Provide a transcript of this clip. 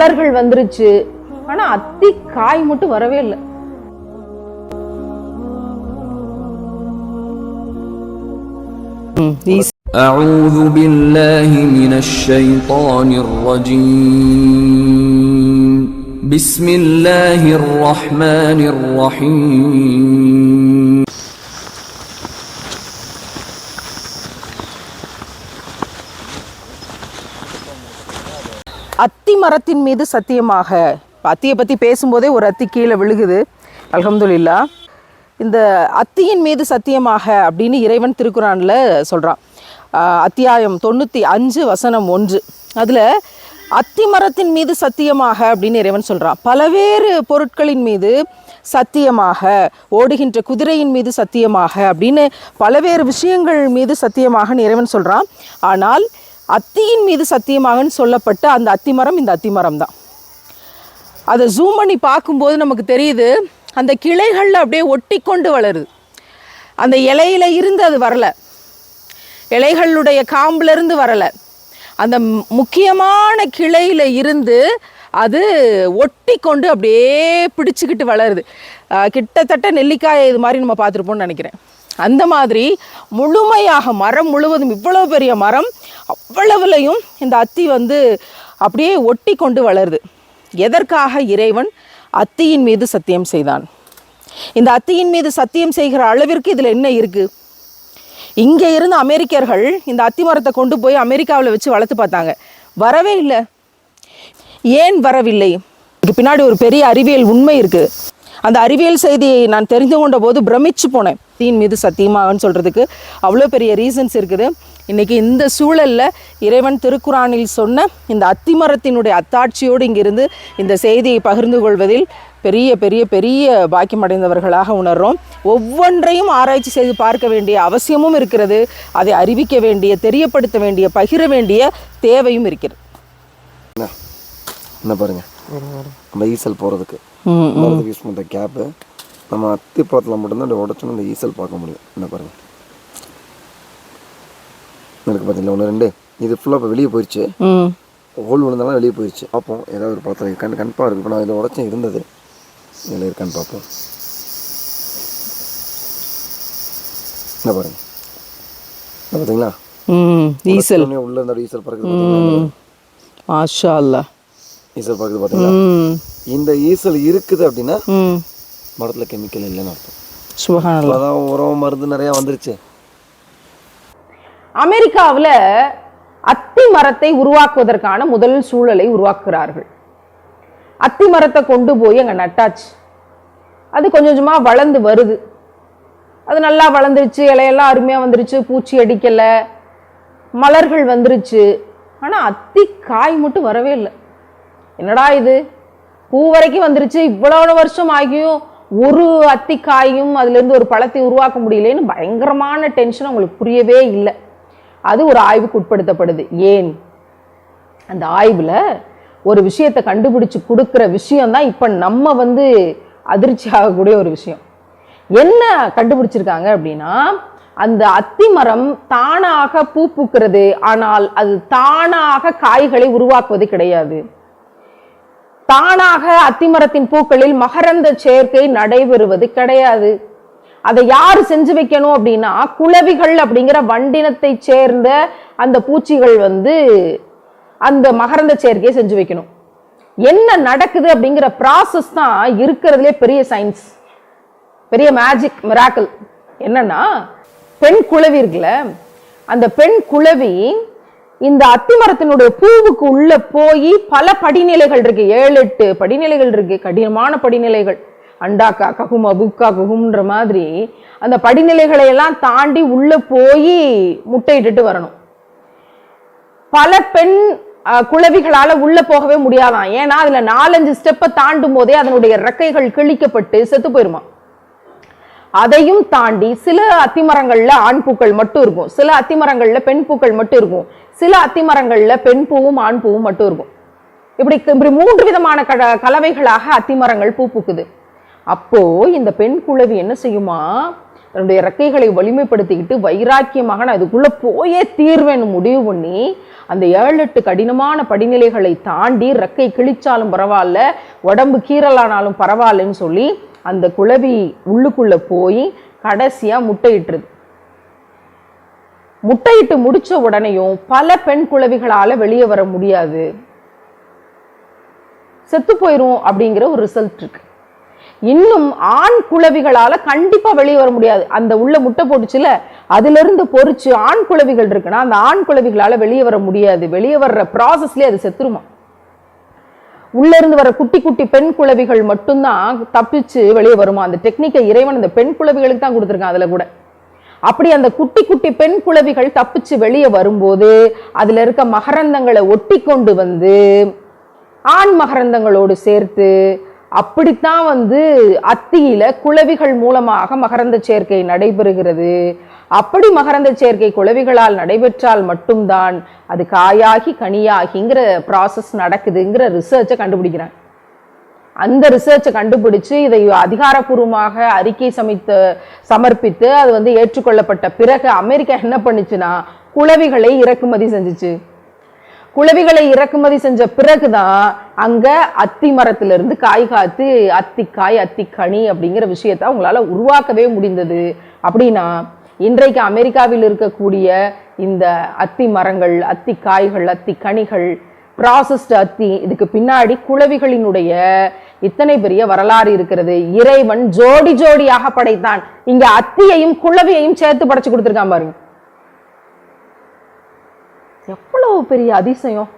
மலர்கள் வந்துருச்சு ஆனா அத்தி காய் மட்டும் வரவே இல்லை أعوذ بالله من الشيطان الرجيم بسم الله الرحمن الرحيم அத்தி மரத்தின் மீது சத்தியமாக. அத்தியை பற்றி பேசும்போதே ஒரு அத்தி கீழே விழுகுது. அலமதுல்லா இந்த அத்தியின் மீது சத்தியமாக அப்படின்னு இறைவன் திருக்குறானில் சொல்கிறான் அத்தியாயம் தொண்ணூற்றி அஞ்சு வசனம் ஒன்று. அதில் அத்தி மரத்தின் மீது சத்தியமாக அப்படின்னு இறைவன் சொல்கிறான் பலவேறு பொருட்களின் மீது சத்தியமாக ஓடுகின்ற குதிரையின் மீது சத்தியமாக அப்படின்னு பலவேறு விஷயங்கள் மீது சத்தியமாகன்னு இறைவன் சொல்கிறான் ஆனால் அத்தியின் மீது சத்தியமாகன்னு சொல்லப்பட்ட அந்த அத்திமரம் இந்த அத்திமரம் தான் அதை ஜூம் பண்ணி பார்க்கும்போது நமக்கு தெரியுது அந்த கிளைகளில் அப்படியே ஒட்டி கொண்டு வளருது. அந்த இலையில இருந்து அது வரலை. இலைகளுடைய காம்புலேருந்து வரலை. அந்த முக்கியமான கிளையில இருந்து அது ஒட்டி கொண்டு அப்படியே பிடிச்சிக்கிட்டு வளருது. கிட்டத்தட்ட நெல்லிக்காயை இது மாதிரி நம்ம பார்த்துருப்போம்னு நினைக்கிறேன். அந்த மாதிரி முழுமையாக மரம் முழுவதும் இவ்வளோ பெரிய மரம் அவ்வளவுலையும் இந்த அத்தி வந்து அப்படியே ஒட்டி கொண்டு வளருது. எதற்காக இறைவன் அத்தியின் மீது சத்தியம் செய்தான்? இந்த அத்தியின் மீது சத்தியம் செய்கிற அளவிற்கு இதில் என்ன இருக்குது இங்கே இருந்து அமெரிக்கர்கள் இந்த அத்தி மரத்தை கொண்டு போய் அமெரிக்காவில் வச்சு வளர்த்து பார்த்தாங்க. வரவே இல்லை. ஏன் வரவில்லை? இதுக்கு பின்னாடி ஒரு பெரிய அறிவியல் உண்மை இருக்குது அந்த அறிவியல் செய்தியை நான் தெரிந்து கொண்ட போது பிரமிச்சு போனேன். தீன் மீது சத்தியமாகன்னு சொல்கிறதுக்கு அவ்வளோ பெரிய ரீசன்ஸ் இருக்குது. இன்றைக்கி இந்த சூழலில் இறைவன் திருக்குறானில் சொன்ன இந்த அத்திமரத்தினுடைய அத்தாட்சியோடு இங்கிருந்து இந்த செய்தியை பகிர்ந்து கொள்வதில் பெரிய பெரிய பெரிய பாக்கியமடைந்தவர்களாக உணர்கிறோம் ஒவ்வொன்றையும் ஆராய்ச்சி செய்து பார்க்க வேண்டிய அவசியமும் இருக்கிறது. அதை அறிவிக்க வேண்டிய தெரியப்படுத்த வேண்டிய பகிர வேண்டிய தேவையும் இருக்கிறது. என்ன பாருங்க. நம்ம ஈசல் போகிறதுக்கு போகிறதுக்கு யூஸ் பண்ணுற கேப்பு நம்ம அத்திப்பழத்தில் மட்டும்தான் அப்படி உடச்சோன்னு இந்த ஈசல் பார்க்க முடியும். என்ன பாருங்க. இருக்கு பார்த்தீங்களா ஒன்று ரெண்டு. இது ஃபுல்லாக இப்போ வெளியே போயிடுச்சு ஹோல் விழுந்தாலும் வெளியே போயிடுச்சு பார்ப்போம். ஏதாவது ஒரு பழத்தில் கண் கண்பாக இருக்குது இப்போ நான் இதில் உடச்சும் இருந்தது. இதில் இருக்கான்னு பார்ப்போம். என்ன பாருங்க. பார்த்தீங்களா ஈசல். உள்ள இந்த ஈசல் பறக்குது மாஷா அல்லா ஈசல் பறக்குது பார்த்தீங்களா இந்த ஈசல் இருக்குது அப்படின்னா மரத்தில் கெமிக்கல் இல்லைன்னு அர்த்தம். உரம் மருந்து நிறையா வந்துருச்சு. அமெரிக்காவில் அத்தி மரத்தை உருவாக்குவதற்கான முதல் சூழலை உருவாக்குகிறார்கள். அத்தி மரத்தை கொண்டு போய் அங்கே நட்டாச்சு. அது கொஞ்சம் கொஞ்சமாக வளர்ந்து வருது. அது நல்லா வளர்ந்துருச்சு இலையெல்லாம் அருமையாக வந்துருச்சு பூச்சி அடிக்கலை மலர்கள் வந்துருச்சு. ஆனால் அத்தி காய் மட்டும் வரவே இல்லை. என்னடா இது? பூ வரைக்கும் வந்துருச்சு இவ்வளவு வருஷம் ஆகியும் ஒரு அத்திக்காயும் அதுலேருந்து ஒரு பழத்தை உருவாக்க முடியலேன்னு பயங்கரமான டென்ஷன் அவங்களுக்கு புரியவே இல்லை. அது ஒரு ஆய்வுக்கு உட்படுத்தப்படுது. ஏன்? அந்த ஆய்வில் ஒரு விஷயத்தை கண்டுபிடிச்சு கொடுக்குற விஷயந்தான் இப்போ நம்ம வந்து அதிர்ச்சி ஆகக்கூடிய ஒரு விஷயம். என்ன கண்டுபிடிச்சிருக்காங்க அப்படின்னா அந்த அத்தி மரம் தானாக பூ பூக்கிறது ஆனால் அது தானாக காய்களை உருவாக்குவது கிடையாது. தானாக அத்திமரத்தின் பூக்களில் மகரந்த சேர்க்கை நடைபெறுவது கிடையாது. அதை யார் செஞ்சு வைக்கணும் அப்படின்னா குளவிகள் அப்படிங்கிற வண்டினத்தை சேர்ந்த அந்த பூச்சிகள் வந்து அந்த மகரந்த சேர்க்கையை செஞ்சு வைக்கணும். என்ன நடக்குது அப்படிங்கிற ப்ராசஸ் தான் இருக்கிறதுலே பெரிய சயின்ஸ் பெரிய மேஜிக் மிராக்கல் என்னன்னா பெண் குளவி இருக்குல்ல அந்த பெண் குளவி இந்த அத்திமரத்தினுடைய பூவுக்கு உள்ள போய் பல படிநிலைகள் இருக்கு. ஏழு எட்டு படிநிலைகள் இருக்கு. கடினமான படிநிலைகள். அண்டாக்கா ககுமா புக்கா ககும்ன்ற மாதிரி அந்த படிநிலைகளை எல்லாம் தாண்டி உள்ள போய் முட்டையிட்டுட்டு வரணும். பல பெண் அஹ், குளவிகளால உள்ள போகவே முடியாதாம் ஏன்னா அதுல நாலஞ்சு ஸ்டெப்பை தாண்டும் போதே அதனுடைய ரெக்கைகள் கிழிக்கப்பட்டு செத்து போயிருமா அதையும் தாண்டி சில அத்திமரங்கள்ல ஆண் பூக்கள் மட்டும் இருக்கும். சில அத்திமரங்கள்ல பெண் பூக்கள் மட்டும் இருக்கும். சில அத்திமரங்கள்ல பெண் பூவும் ஆண் பூவும் மட்டும் இருக்கும். இப்படி இப்படி மூன்று விதமான கல கலவைகளாக அத்திமரங்கள் பூ பூக்குது. அப்போ இந்த பெண் குழவி என்ன செய்யுமா? தன்னுடைய ரெக்கைகளை வலிமைப்படுத்திக்கிட்டு வைராக்கியமாக நான் அதுக்குள்ளே போயே தீர்வேன்னு முடிவு பண்ணி அந்த ஏழு எட்டு கடினமான படிநிலைகளை தாண்டி ரெக்கை கிழிச்சாலும் பரவாயில்ல உடம்பு கீறலானாலும் பரவாயில்லன்னு சொல்லி அந்த குழவி உள்ளுக்குள்ளே போய் கடைசியா முட்டையிட்டுருது. முட்டையிட்டு முடிச்ச உடனேயும் பல பெண் குழவிகளால வெளியே வர முடியாது. செத்து போயிரும் அப்படிங்கிற ஒரு ரிசல்ட் இருக்கு. இன்னும் ஆண் குழவிகளால கண்டிப்பா வெளியே வர முடியாது. அந்த உள்ள முட்டை போட்டுச்சுல அதுல இருந்து பொறிச்சு ஆண் குழவிகள் இருக்குன்னா அந்த ஆண் குழவிகளால வெளியே வர முடியாது. வெளியே வர்ற ப்ராசஸ்லயே அது செத்துருமா? உள்ள இருந்து வர குட்டி குட்டி பெண் குழவிகள் மட்டும்தான் தப்பிச்சு வெளியே வருமா? அந்த டெக்னிக்கை இறைவன் அந்த பெண் குழவிகளுக்கு தான் கொடுத்துருக்கான் அதுல கூட. அப்படி அந்த குட்டி குட்டி பெண் குளவிகள் தப்பிச்சு வெளியே வரும்போது அதில் இருக்க மகரந்தங்களை ஒட்டி கொண்டு வந்து ஆண் மகரந்தங்களோடு சேர்த்து அப்படித்தான் வந்து அத்தியில குளவிகள் மூலமாக மகரந்த சேர்க்கை நடைபெறுகிறது. அப்படி மகரந்த சேர்க்கை குளவிகளால் நடைபெற்றால் மட்டும்தான் அது காயாகி கனியாகிங்கிற ப்ராசஸ் நடக்குதுங்கிற ரிசர்ச்சை கண்டுபிடிக்கிறாங்க. அந்த ரிசர்ச்சை கண்டுபிடிச்சு இதை அதிகாரப்பூர்வமாக அறிக்கை சமைத்து சமர்ப்பித்து அது வந்து ஏற்றுக்கொள்ளப்பட்ட பிறகு அமெரிக்கா என்ன பண்ணுச்சுன்னா குளவிகளை இறக்குமதி செஞ்சுச்சு. குளவிகளை இறக்குமதி செஞ்ச பிறகுதான் அங்க அத்தி மரத்திலிருந்து காய் காத்து அத்திக்காய் அத்திக்கனி அப்படிங்கிற விஷயத்தை அவங்களால உருவாக்கவே முடிந்தது. அப்படின்னா இன்றைக்கு அமெரிக்காவில் இருக்கக்கூடிய இந்த அத்தி மரங்கள் அத்தி காய்கள் அத்தி கனிகள் ப்ராசஸ்டு அத்தி இதுக்கு பின்னாடி குளவிகளினுடைய இத்தனை பெரிய வரலாறு இருக்கிறது. இறைவன் ஜோடி ஜோடியாக படைத்தான். இங்க அத்தியையும் குளவியையும் சேர்த்து படைச்சு கொடுத்துருக்கான் பாருங்க. எவ்வளவு பெரிய அதிசயம்.